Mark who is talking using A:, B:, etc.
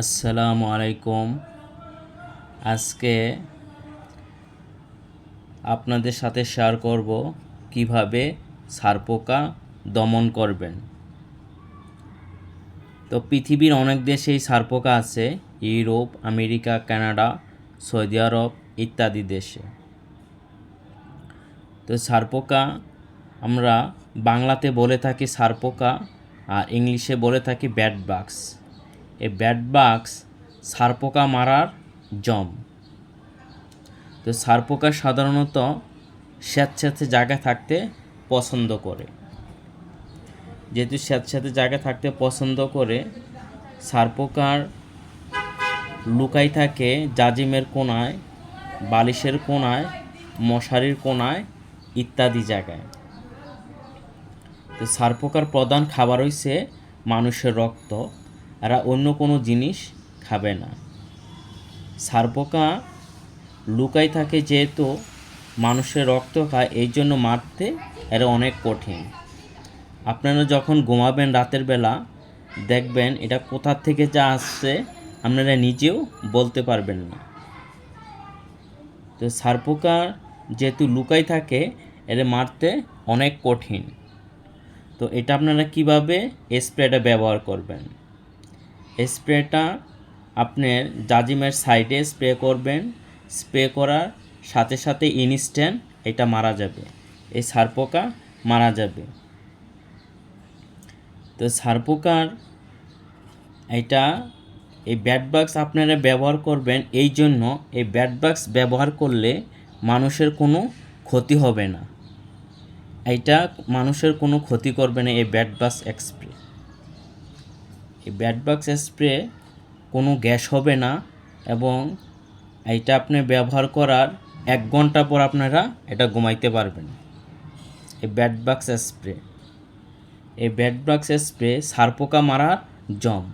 A: আসসালামু আলাইকুম। আজকে আপনাদের সাথে শেয়ার করব কীভাবে সারপোকা দমন করবেন। তো পৃথিবীর অনেক দেশেই সারপোকা আছে, ইউরোপ, আমেরিকা, কানাডা, সৌদি আরব ইত্যাদি দেশে। তো সারপোকা আমরা বাংলাতে বলে থাকি সারপোকা আর ইংলিশে বলে থাকি ব্যাট বাক্স এই ব্যাট বাক্স সারপোকা মারার জম। তো সারপোকা সাধারণত স্যাঁতস্যাঁতে জায়গায় থাকতে পছন্দ করে। যেহেতু স্যাঁতস্যাঁতে জায়গায় থাকতে পছন্দ করে, সারপোকার লুকাই থাকে জাজিমের কোনায়, বালিশের কোনায়, মশারির কোনায় ইত্যাদি জায়গায়। তো সারপোকার প্রধান খাবার হইছে মানুষের রক্ত। এরা অন্য কোনো জিনিস খাবে না। সারপোকা লুকাই থাকে যেহেতু মানুষের রক্ত খায়, এই জন্য মারতে এরা অনেক কঠিন। আপনারা যখন ঘুমাবেন রাতের বেলা, দেখবেন এটা কোথা থেকে যা আসছে, আপনারা নিজেও বলতে পারবেন না। তো সারপোকা যেহেতু লুকাই থাকে এরা মারতে অনেক কঠিন। তো এটা আপনারা কীভাবে স্প্রেটা ব্যবহার করবেন? স্প্রেটা আপনার জাজিমের সাইডে স্প্রে করবেন। স্প্রে করার সাথে সাথে ইনস্ট্যান্ট এটা মারা যাবে। এই সারপোকা মারা যাবে। তো সারপোকার এটা এই ব্যাট বাক্স আপনারা ব্যবহার করবেন, এই জন্য এই ব্যাট বাক্স ব্যবহার করলে মানুষের কোনো ক্ষতি হবে না। এটা মানুষের কোনো ক্ষতি করবে না এই ব্যাট বাক্স স্প্রে এই ব্যাট বাক্স স্প্রে কোনো গ্যাস হবে না এবং এটা আপনি ব্যবহার করার এক ঘণ্টা পর আপনারা এটা ঘুমাইতে পারবেন। এই ব্যাট বাক্স স্প্রে এই ব্যাট বাক্স স্প্রে সারপোকা মারার জম